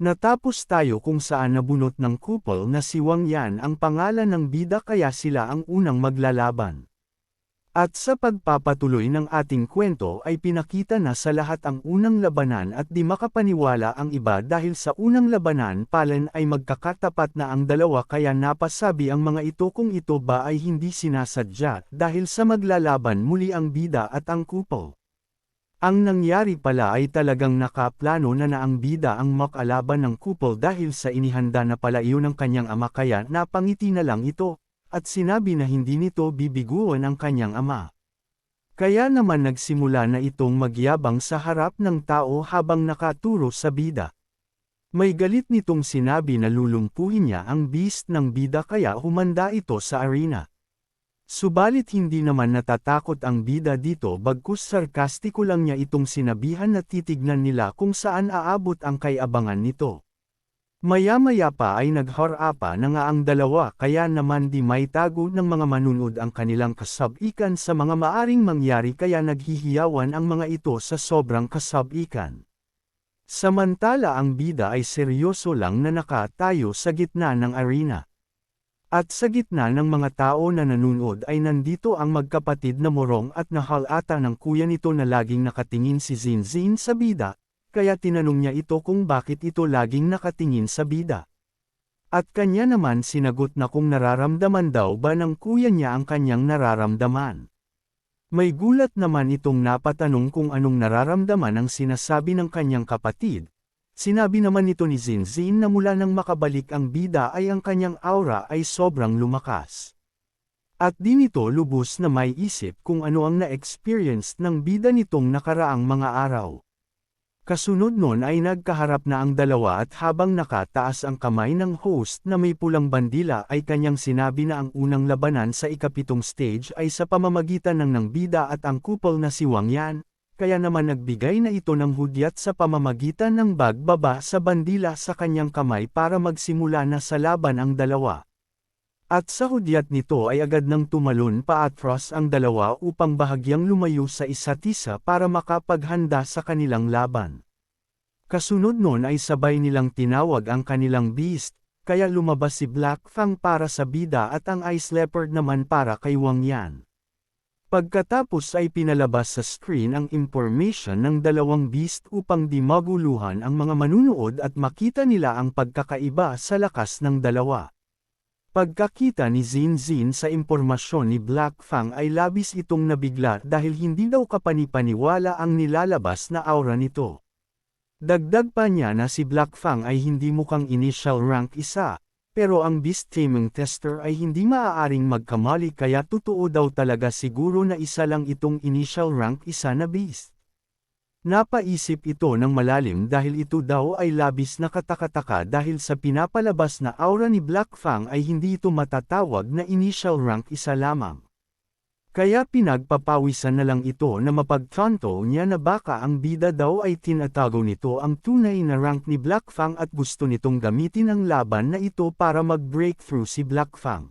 Natapos tayo kung saan nabunot ng couple na si Wang Yan ang pangalan ng bida kaya sila ang unang maglalaban. At sa pagpapatuloy ng ating kwento ay pinakita na sa lahat ang unang labanan at di makapaniwala ang iba dahil sa unang labanan palen ay magkakatapat na ang dalawa kaya napasabi ang mga ito kung ito ba ay hindi sinasadya dahil sa maglalaban muli ang bida at ang couple. Ang nangyari pala ay talagang nakaplano na na ang bida ang makalaban ng couple dahil sa inihanda na pala iyon ng kanyang ama kaya napangiti na lang ito, at sinabi na hindi nito bibiguan ang kanyang ama. Kaya naman nagsimula na itong magyabang sa harap ng tao habang nakaturo sa bida. May galit nitong sinabi na lulumpuhin niya ang beast ng bida kaya humanda ito sa arena. Subalit hindi naman natatakot ang bida dito bagkus sarkastiko lang niya itong sinabihan na titignan nila kung saan aabot ang kayabangan nito. Maya-maya pa ay nagharapa na nga ang dalawa kaya naman di may tago ng mga manunod ang kanilang kasabikan sa mga maaring mangyari kaya naghihiyawan ang mga ito sa sobrang kasabikan. Samantala ang bida ay seryoso lang na nakatayo sa gitna ng arena. At sa gitna ng mga tao na nanonood ay nandito ang magkapatid na morong at nahalata ng kuya nito na laging nakatingin si Zinzin sa bida, kaya tinanong niya ito kung bakit ito laging nakatingin sa bida. At kanya naman sinagot na kung nararamdaman daw ba ng kuya niya ang kanyang nararamdaman. May gulat naman itong napatanong kung anong nararamdaman ang sinasabi ng kanyang kapatid, Sinabi naman nito ni Zinzin na mula nang makabalik ang bida ay ang kanyang aura ay sobrang lumakas. At di nito lubos na may isip kung ano ang na-experience ng bida nitong nakaraang mga araw. Kasunod nun ay nagkaharap na ang dalawa at habang nakataas ang kamay ng host na may pulang bandila ay kanyang sinabi na ang unang labanan sa ikapitong stage ay sa pamamagitan ng ng bida at ang couple na si Wang Yan, kaya naman nagbigay na ito ng hudyat sa pamamagitan ng bagbaba sa bandila sa kanyang kamay para magsimula na sa laban ang dalawa. At sa hudyat nito ay agad nang tumalon paatras ang dalawa upang bahagyang lumayo sa isa't isa para makapaghanda sa kanilang laban. Kasunod nun ay sabay nilang tinawag ang kanilang beast, kaya lumabas si Black Fang para sa bida at ang Ice Leopard naman para kay Wang Yan. Pagkatapos ay pinalabas sa screen ang information ng dalawang beast upang di maguluhan ang mga manunood at makita nila ang pagkakaiba sa lakas ng dalawa. Pagkakita ni Zin Zin sa impormasyon ni Black Fang ay labis itong nabigla dahil hindi daw kapanipaniwala ang nilalabas na aura nito. Dagdag pa niya na si Black Fang ay hindi mukhang initial rank isa, pero ang beast taming tester ay hindi maaaring magkamali kaya totoo daw talaga siguro na isa lang itong initial rank isa na beast. Napaisip ito ng malalim dahil ito daw ay labis na katakataka dahil sa pinapalabas na aura ni Black Fang ay hindi ito matatawag na initial rank isa lamang. Kaya pinagpapawisan na lang ito na mapagtanto niya na baka ang bida daw ay tinatago nito ang tunay na rank ni Black Fang at gusto nitong gamitin ang laban na ito para mag-breakthrough si Black Fang.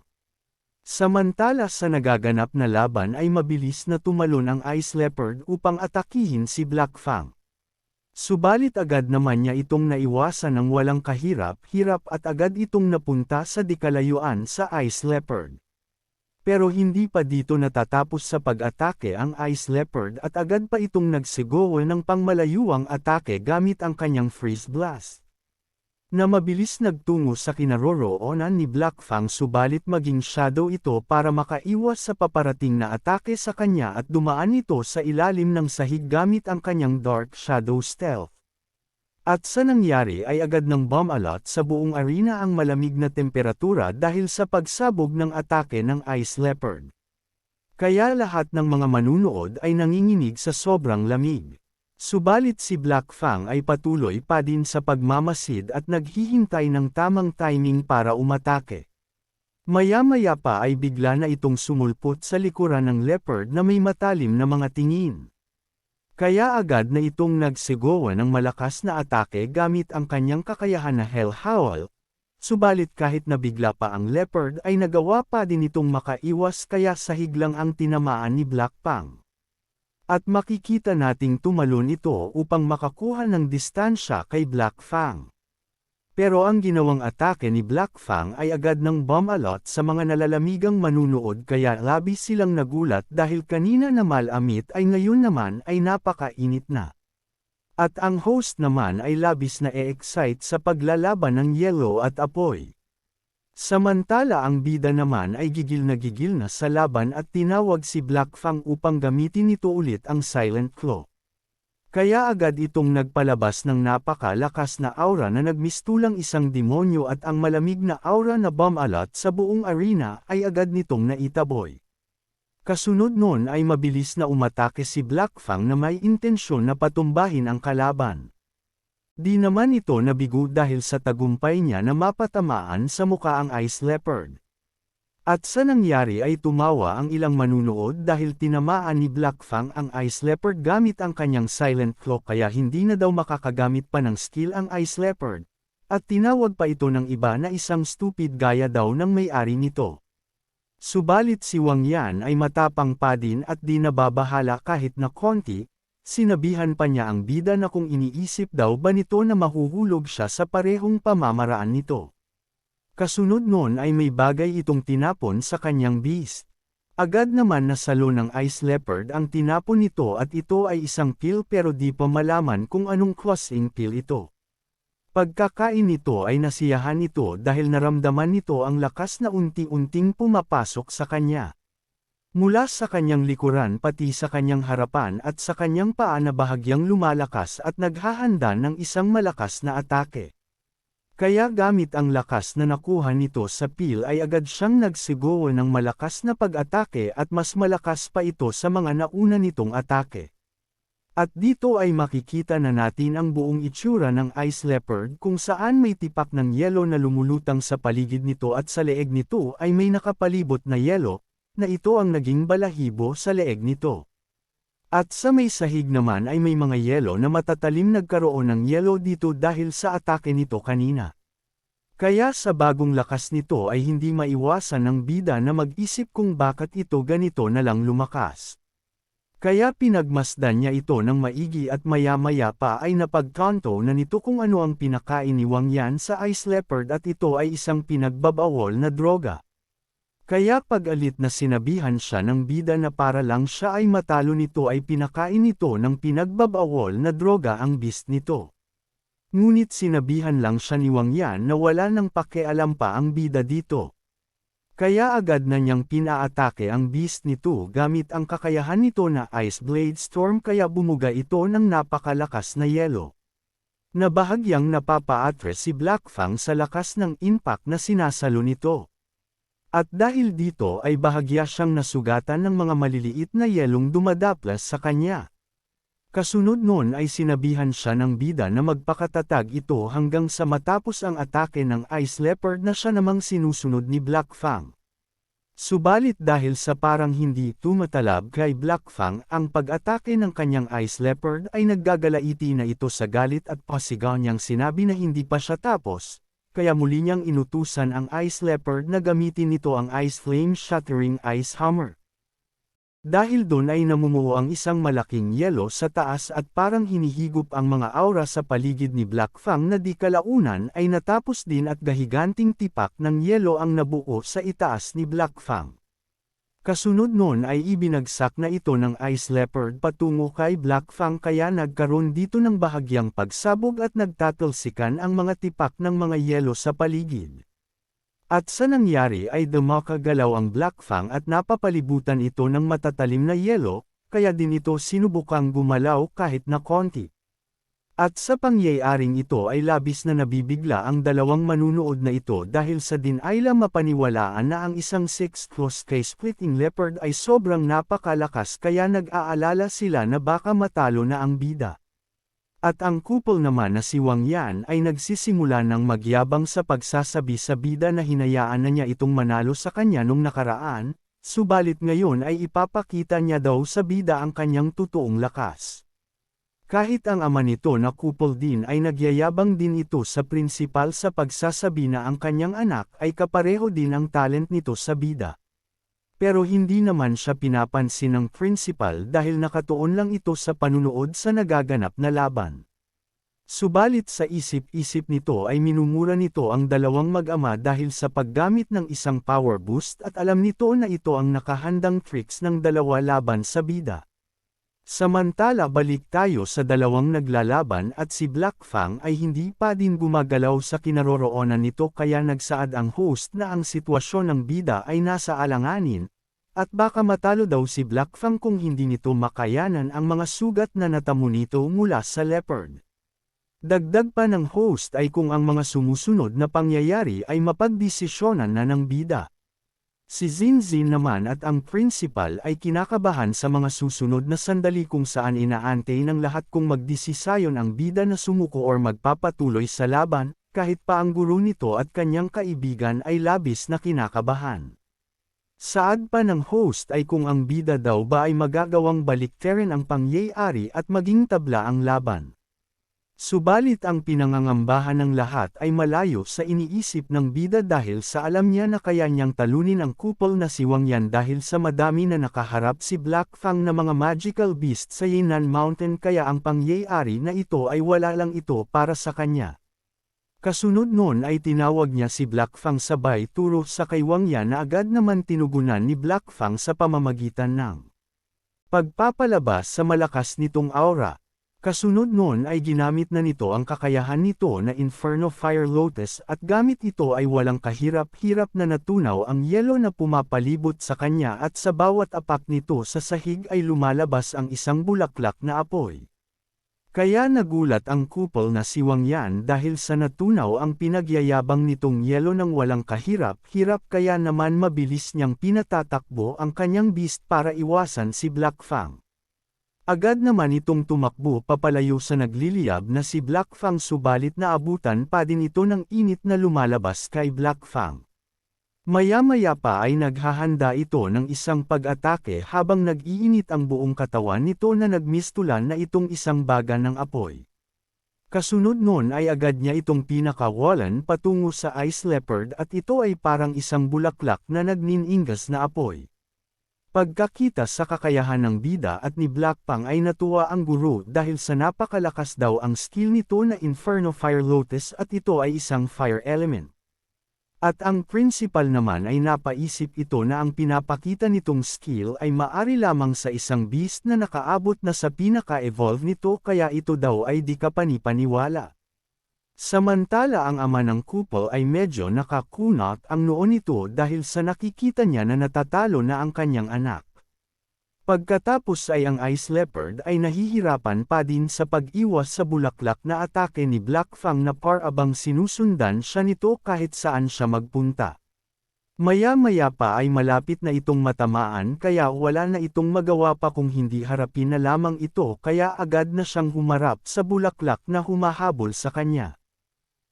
Samantala sa nagaganap na laban ay mabilis na tumalon ang Ice Leopard upang atakihin si Black Fang. Subalit agad naman niya itong naiwasan ng walang kahirap-hirap at agad itong napunta sa dikalayuan sa Ice Leopard. Pero hindi pa dito natatapos sa pag-atake ang Ice Leopard at agad pa itong nagsigowo ng pangmalayuang atake gamit ang kanyang Freeze Blast. Na mabilis nagtungo sa kinaroroonan ni Black Fang subalit maging shadow ito para makaiwas sa paparating na atake sa kanya at dumaan ito sa ilalim ng sahig gamit ang kanyang Dark Shadow Stealth. At sa nangyari ay agad ng bomb alert sa buong arena ang malamig na temperatura dahil sa pagsabog ng atake ng Ice Leopard. Kaya lahat ng mga manunood ay nanginginig sa sobrang lamig. Subalit si Black Fang ay patuloy pa din sa pagmamasid at naghihintay ng tamang timing para umatake. Maya-maya pa ay bigla na itong sumulpot sa likuran ng leopard na may matalim na mga tingin. Kaya agad na itong nagsigawa ng malakas na atake gamit ang kanyang kakayahan na Hell Howl, subalit kahit nabigla pa ang leopard ay nagawa pa din itong makaiwas kaya sahig lang ang tinamaan ni Black Pang. At makikita nating tumalon ito upang makakuha ng distansya kay Black Fang. Pero ang ginawang atake ni Black Fang ay agad ng bumalot sa mga nalalamigang manunood kaya labis silang nagulat dahil kanina na malamit ay ngayon naman ay napakainit na. At ang host naman ay labis na e-excite sa paglalaban ng yellow at apoy. Samantala ang bida naman ay gigil na gigil na sa laban at tinawag si Black Fang upang gamitin nito ulit ang Silent Claw. Kaya agad itong nagpalabas ng napakalakas na aura na nagmistulang isang demonyo at ang malamig na aura na bumalot sa buong arena ay agad nitong naitaboy. Kasunod nun ay mabilis na umatake si Black Fang na may intensyon na patumbahin ang kalaban. Di naman ito nabigo dahil sa tagumpay niya na mapatamaan sa muka ang Ice Leopard. At sa nangyari ay tumawa ang ilang manunood dahil tinamaan ni Black Fang ang Ice Leopard gamit ang kanyang Silent Claw kaya hindi na daw makakagamit pa ng skill ang Ice Leopard. At tinawag pa ito ng iba na isang stupid gaya daw ng may-ari nito. Subalit si Wang Yan ay matapang pa din at di nababahala kahit na konti, sinabihan pa niya ang bida na kung iniisip daw ba nito na mahuhulog siya sa parehong pamamaraan nito. Kasunod nun ay may bagay itong tinapon sa kanyang beast. Agad naman nasalo ng Ice Leopard ang tinapon nito at ito ay isang pill pero di pa malaman kung anong crossing pill ito. Pagkakain nito ay nasiyahan ito dahil naramdaman nito ang lakas na unti-unting pumapasok sa kanya. Mula sa kanyang likuran pati sa kanyang harapan at sa kanyang paa na bahagyang lumalakas at naghahanda ng isang malakas na atake. Kaya gamit ang lakas na nakuha nito sa pil ay agad siyang nagsigaw ng malakas na pag-atake at mas malakas pa ito sa mga nauna nitong atake. At dito ay makikita na natin ang buong itsura ng ice leopard kung saan may tipak ng yelo na lumulutang sa paligid nito at sa leeg nito ay may nakapalibot na yelo, na ito ang naging balahibo sa leeg nito. At sa may sahig naman ay may mga yelo na matatalim nagkaroon ng yelo dito dahil sa atake nito kanina. Kaya sa bagong lakas nito ay hindi maiwasan ng bida na mag-isip kung bakit ito ganito na lang lumakas. Kaya pinagmasdan niya ito ng maigi at maya-maya pa ay napagkanto na nito kung ano ang pinakain ni Wang Yan sa Ice Leopard at ito ay isang pinagbabawol na droga. Kaya pag-alit na sinabihan siya ng bida na para lang siya ay matalo nito ay pinakain nito ng pinagbabawol na droga ang beast nito. Ngunit sinabihan lang siya ni Wang Yan na wala nang pakialam pa ang bida dito. Kaya agad na niyang pinaatake ang beast nito gamit ang kakayahan nito na Ice Blade Storm kaya bumuga ito ng napakalakas na yelo. Na bahagyang napapaatre si Black Fang sa lakas ng impact na sinasalo nito. At dahil dito ay bahagya siyang nasugatan ng mga maliliit na yelong dumadaplas sa kanya. Kasunod nun ay sinabihan siya ng bida na magpakatatag ito hanggang sa matapos ang atake ng Ice Leopard na siya namang sinusunod ni Black Fang. Subalit dahil sa parang hindi tumatalab kay Black Fang ang pag-atake ng kanyang Ice Leopard ay naggagalaiti na ito sa galit at pasigaw niyang sinabi na hindi pa siya tapos, kaya muli niyang inutusan ang Ice Leopard na gamitin nito ang Ice Flame Shattering Ice Hammer. Dahil doon ay namumuo ang isang malaking yelo sa taas at parang hinihigop ang mga aura sa paligid ni Black Fang na di kalaunan ay natapos din at gahiganting tipak ng yelo ang nabuo sa itaas ni Black Fang. Kasunod noon ay ibinagsak na ito ng Ice Leopard patungo kay Black Fang kaya nagkaroon dito ng bahagyang pagsabog at nagtatalsikan ang mga tipak ng mga yelo sa paligid. At sa nangyari ay dumakagalaw ang Black Fang at napapalibutan ito ng matatalim na yelo, kaya din ito sinubukang gumalaw kahit na konti. At sa pangyayaring ito ay labis na nabibigla ang dalawang manunood na ito dahil sa dinayla mapaniwalaan na ang isang six-claws kay Splitting Leopard ay sobrang napakalakas kaya nag-aalala sila na baka matalo na ang bida. At ang kupol naman na si Wang Yan ay nagsisimula ng magyabang sa pagsasabi sa bida na hinayaan na niya itong manalo sa kanya nung nakaraan, subalit ngayon ay ipapakita niya daw sa bida ang kanyang totoong lakas. Kahit ang ama nito na kupol din ay nagyayabang din ito sa prinsipal sa pagsasabi na ang kanyang anak ay kapareho din ang talent nito sa bida. Pero hindi naman siya pinapansin ng principal dahil nakatuon lang ito sa panunood sa nagaganap na laban. Subalit sa isip-isip nito ay minumura nito ang dalawang mag-ama dahil sa paggamit ng isang power boost at alam nito na ito ang nakahandang tricks ng dalawa laban sa bida. Samantala balik tayo sa dalawang naglalaban at si Black Fang ay hindi pa din gumagalaw sa kinaroroonan nito kaya nagsaad ang host na ang sitwasyon ng bida ay nasa alanganin, at baka matalo daw si Black Fang kung hindi nito makayanan ang mga sugat na natamo nito mula sa leopard. Dagdag pa ng host ay kung ang mga sumusunod na pangyayari ay mapagdesisyonan na ng bida. Si Zinzin naman at ang principal ay kinakabahan sa mga susunod na sandali kung saan inaantay ng lahat kung magdesisayon ang bida na sumuko or magpapatuloy sa laban, kahit pa ang guro nito at kanyang kaibigan ay labis na kinakabahan. Saad pa ng host ay kung ang bida daw ba ay magagawang balikterin ang pangyayari at maging tabla ang laban. Subalit ang pinangangambahan ng lahat ay malayo sa iniisip ng bida dahil sa alam niya na kaya niyang talunin ang kupol na si Wang Yan dahil sa madami na nakaharap si Black Fang na mga magical beast sa Yinan Mountain kaya ang pangyayari na ito ay wala lang ito para sa kanya. Kasunod noon ay tinawag niya si Black Fang sabay turo sa kay Wang Yan na agad naman tinugunan ni Black Fang sa pamamagitan ng pagpapalabas sa malakas nitong aura. Kasunod noon ay ginamit na nito ang kakayahan nito na Inferno Fire Lotus at gamit ito ay walang kahirap-hirap na natunaw ang yelo na pumapalibot sa kanya at sa bawat apak nito sa sahig ay lumalabas ang isang bulaklak na apoy. Kaya nagulat ang kupol na si Wang Yan dahil sa natunaw ang pinagyayabang nitong yelo ng walang kahirap-hirap kaya naman mabilis niyang pinatatakbo ang kanyang beast para iwasan si Black Fang. Agad naman itong tumakbo papalayo sa nagliliyab na si Black Fang subalit naabutan pa din ito ng init na lumalabas kay Black Fang. Maya-maya pa ay naghahanda ito ng isang pag-atake habang nag-iinit ang buong katawan nito na nagmistulan na itong isang baga ng apoy. Kasunod nun ay agad niya itong pinakawalan patungo sa Ice Leopard at ito ay parang isang bulaklak na nagniningas na apoy. Pagkakita sa kakayahan ng bida at ni Blackpang ay natuwa ang guro dahil sa napakalakas daw ang skill nito na Inferno Fire Lotus at ito ay isang fire element. At ang principal naman ay napaisip ito na ang pinapakita nitong skill ay maari lamang sa isang beast na nakaabot na sa pinaka-evolve nito kaya ito daw ay di kapanipaniwala. Samantala ang ama ng couple ay medyo nakakunat ang noo nito dahil sa nakikita niya na natatalo na ang kanyang anak. Pagkatapos ay ang Ice Leopard ay nahihirapan pa din sa pag-iwas sa bulaklak na atake ni Black Fang na par abang sinusundan siya nito kahit saan siya magpunta. Maya-maya pa ay malapit na itong matamaan kaya wala na itong magawa pa kung hindi harapin na lamang ito kaya agad na siyang humarap sa bulaklak na humahabol sa kanya.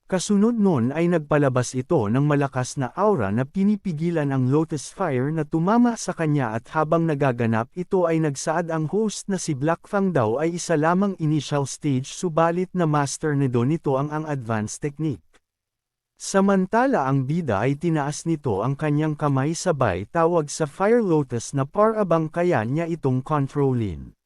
Kasunod nun ay nagpalabas ito ng malakas na aura na pinipigilan ang Lotus Fire na tumama sa kanya at habang nagaganap ito ay nagsaad ang host na si Black Fang daw ay isa lamang initial stage subalit na master nito nito ang ang advanced technique. Samantala ang bida ay tinaas nito ang kanyang kamay sabay tawag sa Fire Lotus na par abang kaya niya itong controlin.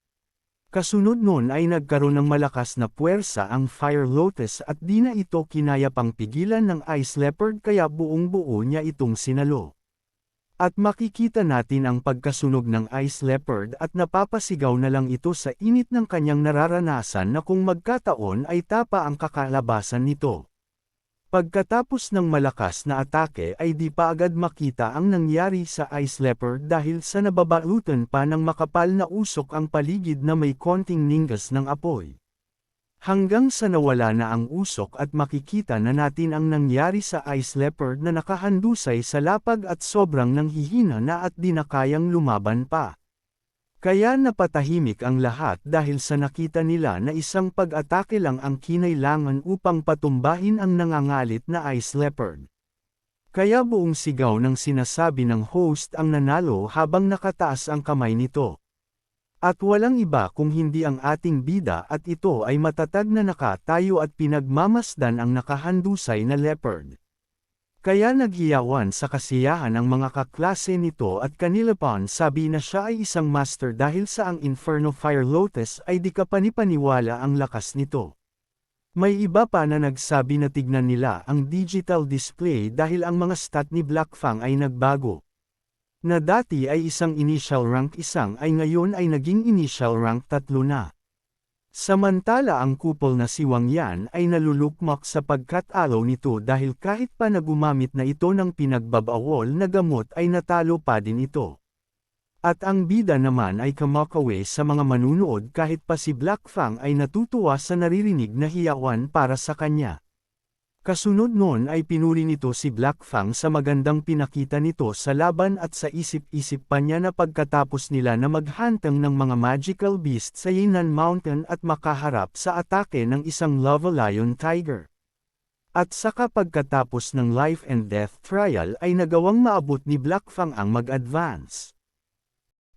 Kasunod nun ay nagkaroon ng malakas na puwersa ang Fire Lotus at di na ito kinaya pang pigilan ng Ice Leopard kaya buong buo niya itong sinalo. At makikita natin ang pagkasunog ng Ice Leopard at napapasigaw na lang ito sa init ng kanyang nararanasan na kung magkataon ay tapa ang kakalabasan nito. Pagkatapos ng malakas na atake ay di pa agad makita ang nangyari sa Ice Leopard dahil sa nababalutan pa ng makapal na usok ang paligid na may konting ningas ng apoy. Hanggang sa nawala na ang usok at makikita na natin ang nangyari sa Ice Leopard na nakahandusay sa lapag at sobrang nanghihina na at di na kayang lumaban pa. Kaya napatahimik ang lahat dahil sa nakita nila na isang pag-atake lang ang kinailangan upang patumbahin ang nangangalit na Ice Leopard. Kaya buong sigaw ng sinasabi ng host ang nanalo habang nakataas ang kamay nito. At walang iba kung hindi ang ating bida at ito ay matatag na nakatayo at pinagmamasdan ang nakahandusay na leopard. Kaya naghiyawan sa kasiyahan ang mga kaklase nito at kanila pang sabi na siya ay isang master dahil sa ang Inferno Fire Lotus ay di ka panipaniwala ang lakas nito. May iba pa na nagsabi na tignan nila ang digital display dahil ang mga stat ni Black Fang ay nagbago. Na dati ay isang initial rank isang ay ngayon ay naging initial rank tatlo na. Samantala ang kupol na si Wang Yan ay nalulukmak sapagkat alaw nito dahil kahit pa na gumamit na ito ng pinagbabawol na gamot ay natalo pa din ito. At ang bida naman ay kamakawe sa mga manunood kahit pa si Black Fang ay natutuwa sa naririnig na hiyawan para sa kanya. Kasunod noon ay pinuri nito si Black Fang sa magandang pinakita nito sa laban at sa isip-isip pa niya na pagkatapos nila na maghantang ng mga magical beast sa Yinan Mountain at makaharap sa atake ng isang Lava Lion Tiger. At saka pagkatapos ng life and death trial ay nagawang maabot ni Black Fang ang mag-advance.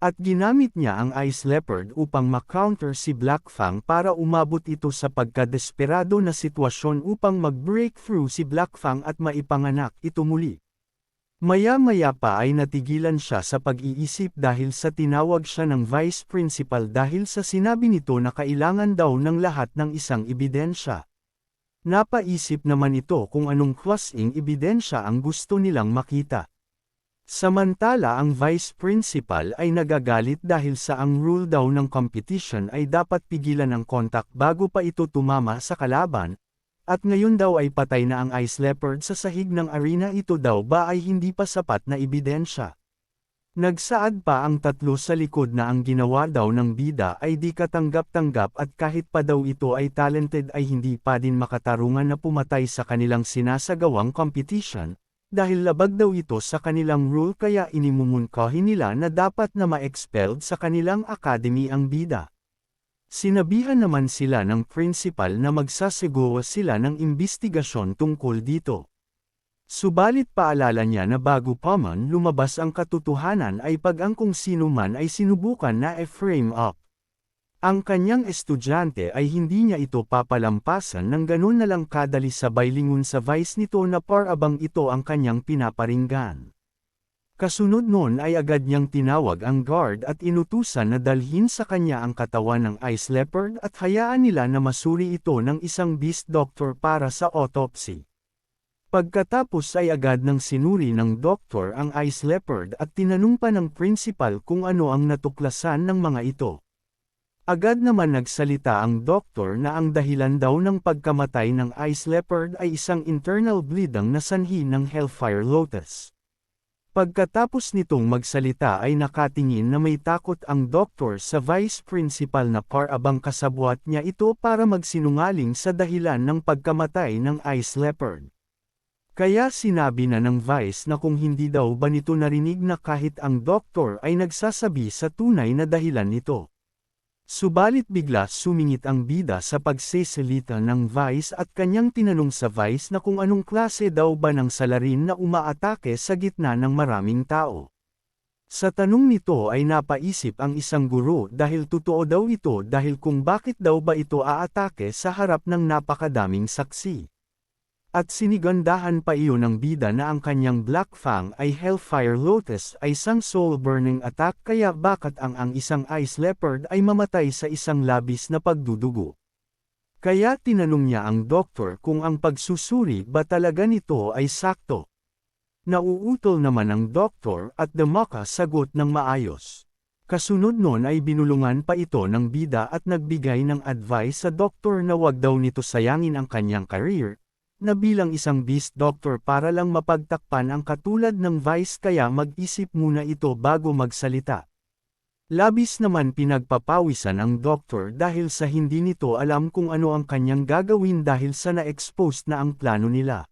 At ginamit niya ang Ice Leopard upang makounter si Black Fang para umabot ito sa pagkadesperado na sitwasyon upang mag-breakthrough si Black Fang at maipanganak ito muli. Maya-maya pa ay natigilan siya sa pag-iisip dahil sa tinawag siya ng vice principal dahil sa sinabi nito na kailangan daw ng lahat ng isang ebidensya. Napaisip naman ito kung anong klaseng ebidensya ang gusto nilang makita. Samantala ang vice principal ay nagagalit dahil sa ang rule daw ng competition ay dapat pigilan ang kontak bago pa ito tumama sa kalaban, at ngayon daw ay patay na ang ice leopard sa sahig ng arena ito daw ba ay hindi pa sapat na ebidensya. Nagsaad pa ang tatlo sa likod na ang ginawa daw ng bida ay di katanggap-tanggap at kahit pa daw ito ay talented ay hindi pa din makatarungan na pumatay sa kanilang sinasagawang competition, dahil labag daw ito sa kanilang rule kaya inimumunkahin nila na dapat na ma-expelled sa kanilang academy ang bida. Sinabihan naman sila ng principal na magsasagawa sila ng imbestigasyon tungkol dito. Subalit paalala niya na bago pa man lumabas ang katotohanan ay pag ang kung sino man ay sinubukan na e-frame up. Ang kanyang estudyante ay hindi niya ito papalampasan ng ganun na lang kadali sabay lingon sa vice nito na par abang ito ang kanyang pinaparinggan. Kasunod nun ay agad niyang tinawag ang guard at inutusan na dalhin sa kanya ang katawan ng ice leopard at hayaan nila na masuri ito ng isang beast doctor para sa autopsy. Pagkatapos ay agad nang sinuri ng doktor ang ice leopard at tinanong pa ng principal kung ano ang natuklasan ng mga ito. Agad naman nagsalita ang doktor na ang dahilan daw ng pagkamatay ng ice leopard ay isang internal bleeding na sanhi ng Hellfire Lotus. Pagkatapos nitong magsalita ay nakatingin na may takot ang doktor sa vice principal na par abang kasabwat niya ito para magsinungaling sa dahilan ng pagkamatay ng ice leopard. Kaya sinabi na ng vice na kung hindi daw ba nito narinig na kahit ang doktor ay nagsasabi sa tunay na dahilan nito. Subalit bigla sumingit ang bida sa pagseselita ng Vice at kanyang tinanong sa Vice na kung anong klase daw ba ng salarin na umaatake sa gitna ng maraming tao. Sa tanong nito ay napaisip ang isang guro dahil totoo daw ito dahil kung bakit daw ba ito aatake sa harap ng napakadaming saksi. At sinigandahan pa iyon ng bida na ang kanyang Black Fang ay Hellfire Lotus ay isang soul-burning attack kaya bakit ang ang isang Ice Leopard ay mamatay sa isang labis na pagdudugo. Kaya tinanong niya ang doktor kung ang pagsusuri ba talaga nito ay sakto. Nauutol naman ang doktor at Damaka sagot ng maayos. Kasunod nun ay binulungan pa ito ng bida at nagbigay ng advice sa doktor na wag daw nito sayangin ang kanyang career, na bilang isang beast doctor para lang mapagtakpan ang katulad ng vice kaya mag-isip muna ito bago magsalita. Labis naman pinagpapawisan ang doktor dahil sa hindi nito alam kung ano ang kanyang gagawin dahil sa na-expose na ang plano nila.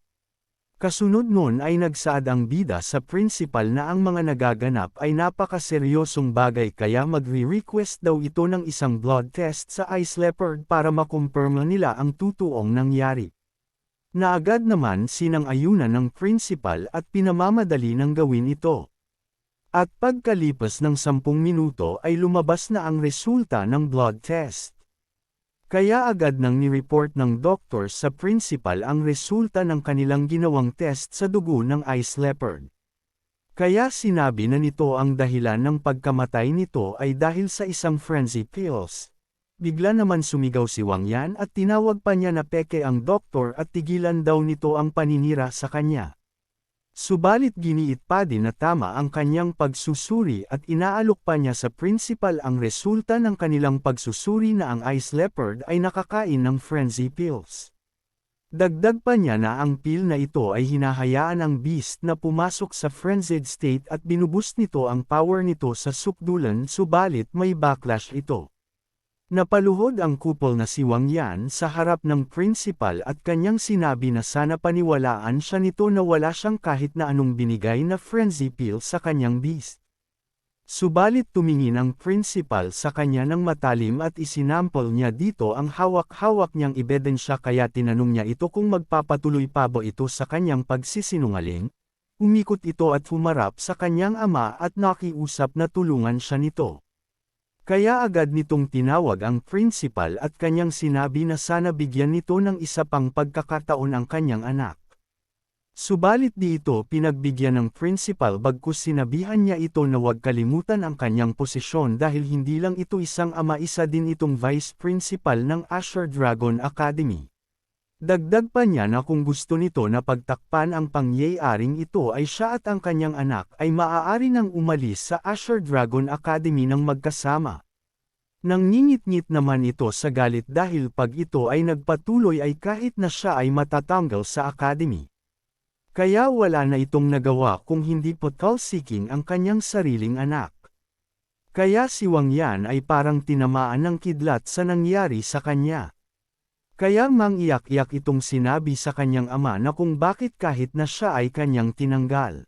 Kasunod nun ay nagsaad ang bida sa principal na ang mga nagaganap ay napakaseryosong bagay kaya magre-request daw ito ng isang blood test sa ice leopard para makumpirma nila ang tutuong nangyari na agad naman sinang-ayunan ng principal at pinamamadali ng gawin ito. At pagkalipas ng sampung minuto ay lumabas na ang resulta ng blood test. Kaya agad nang ni-report ng doktor sa principal ang resulta ng kanilang ginawang test sa dugo ng ice leopard. Kaya sinabi na nito ang dahilan ng pagkamatay nito ay dahil sa isang frenzy pills. Bigla naman sumigaw si Wang Yan at tinawag pa niya na peke ang doktor at tigilan daw nito ang paninira sa kanya. Subalit giniit pa din na tama ang kanyang pagsusuri at inaalok pa niya sa principal ang resulta ng kanilang pagsusuri na ang ice leopard ay nakakain ng frenzy pills. Dagdag pa niya na ang pill na ito ay hinahayaan ang beast na pumasok sa frenzied state at binubus nito ang power nito sa sukdulan subalit may backlash ito. Napaluhod ang kupol na si Wang Yan sa harap ng principal at kanyang sinabi na sana paniwalaan siya nito na wala siyang kahit na anong binigay na frenzy pill sa kanyang beast. Subalit tumingin ang principal sa kanya ng matalim at isinample niya dito ang hawak-hawak niyang ebidensya kaya tinanong niya ito kung magpapatuloy pa ba ito sa kanyang pagsisinungaling. Umikot ito at humarap sa kanyang ama at nakiusap na tulungan siya nito. Kaya agad nitong tinawag ang principal at kanyang sinabi na sana bigyan nito ng isa pang pagkakataon ang kanyang anak. Subalit di ito pinagbigyan ng principal bagkus sinabihan niya ito na huwag kalimutan ang kanyang posisyon dahil hindi lang ito isang ama isa din itong vice principal ng Asher Dragon Academy. Dagdag pa niya na kung gusto nito na pagtakpan ang pangyayaring ito ay siya at ang kanyang anak ay maaari nang umalis sa Asher Dragon Academy ng magkasama. Nangingit-ngit naman ito sa galit dahil pag ito ay nagpatuloy ay kahit na siya ay matatanggal sa academy. Kaya wala na itong nagawa kung hindi potol-seeking ang kanyang sariling anak. Kaya si Wang Yan ay parang tinamaan ng kidlat sa nangyari sa kanya. Kaya mangiyak-iyak itong sinabi sa kanyang ama na kung bakit kahit na siya ay kanyang tinanggal.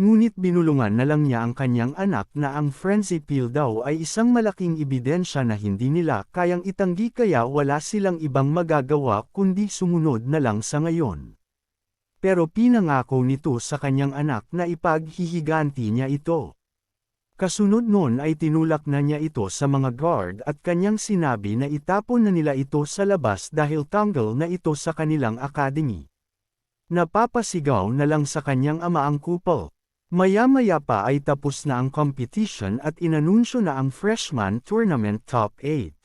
Ngunit binulungan na lang niya ang kanyang anak na ang frenzy pill daw ay isang malaking ebidensya na hindi nila kayang itanggi kaya wala silang ibang magagawa kundi sumunod na lang sa ngayon. Pero pinangako nito sa kanyang anak na ipaghihiganti niya ito. Kasunod nun ay tinulak na niya ito sa mga guard at kanyang sinabi na itapon na nila ito sa labas dahil tanggal na ito sa kanilang academy. Napapasigaw na lang sa kanyang ama ang kupal. Maya-maya pa ay tapos na ang competition at inanunsyo na ang freshman tournament top 8.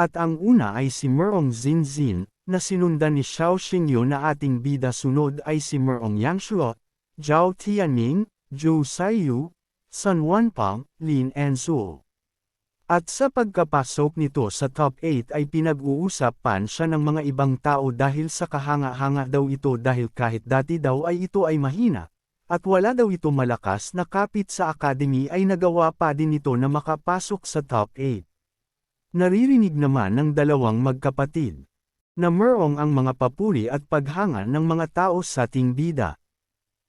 At ang una ay si Merong Zinzin, na sinundan ni Xiao Xingyu na ating bida sunod ay si Merong Yangshuo, Zhao Tianming, Zhou Saiyu, San Juan Pang, Lin Enzo. At sa pagkapasok nito sa top 8 ay pinag-uusapan siya ng mga ibang tao dahil sa kahanga-hanga daw ito dahil kahit dati daw ay ito ay mahina, at wala daw ito malakas na kapit sa academy ay nagawa pa din ito na makapasok sa top 8. Naririnig naman ng dalawang magkapatid, na merong ang mga papuri at paghanga ng mga tao sa ting bida.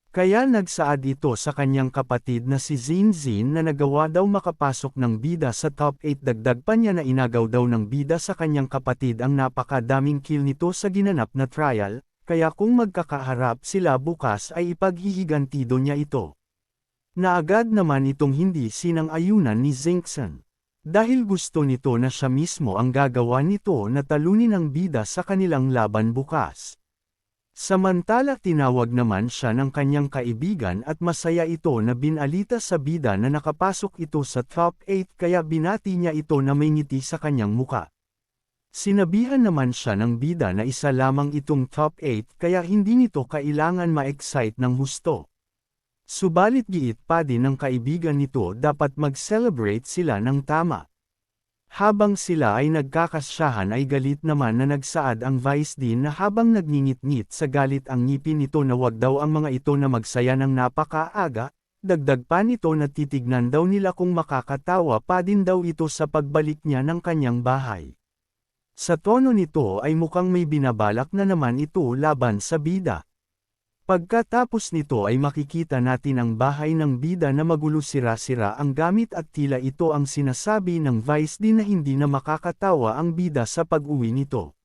Kaya nagsaad ito sa kanyang kapatid na si Zin Zin na nagawa daw makapasok ng bida sa top 8 dagdag pa niya na inagaw daw ng bida sa kanyang kapatid ang napakadaming kill nito sa ginanap na trial, kaya kung magkakaharap sila bukas ay ipaghihigantido niya ito. Naagad naman itong hindi sinang ayunan ni Zinkson. Dahil gusto nito na siya mismo ang gagawa nito na talunin ang bida sa kanilang laban bukas. Samantala tinawag naman siya ng kanyang kaibigan at masaya ito na binalita sa bida na nakapasok ito sa top 8 kaya binati niya ito na may ngiti sa kanyang muka. Sinabihan naman siya ng bida na isa lamang itong top 8 kaya hindi nito kailangan ma-excite ng husto. Subalit giit pa din ng kaibigan nito dapat mag-celebrate sila ng tama. Habang sila ay nagkakasyahan ay galit naman na nagsaad ang Vice Dean na habang nagngingit-ngit sa galit ang ngipin nito na wag daw ang mga ito na magsaya ng napakaaga, dagdag pa nito na titignan daw nila kung makakatawa pa din daw ito sa pagbalik niya ng kanyang bahay. Sa tono nito ay mukhang may binabalak na naman ito laban sa bida. Pagkatapos nito ay makikita natin ang bahay ng bida na magulo sira-sira ang gamit at tila ito ang sinasabi ng Vice din na hindi na makakatawa ang bida sa pag-uwi nito.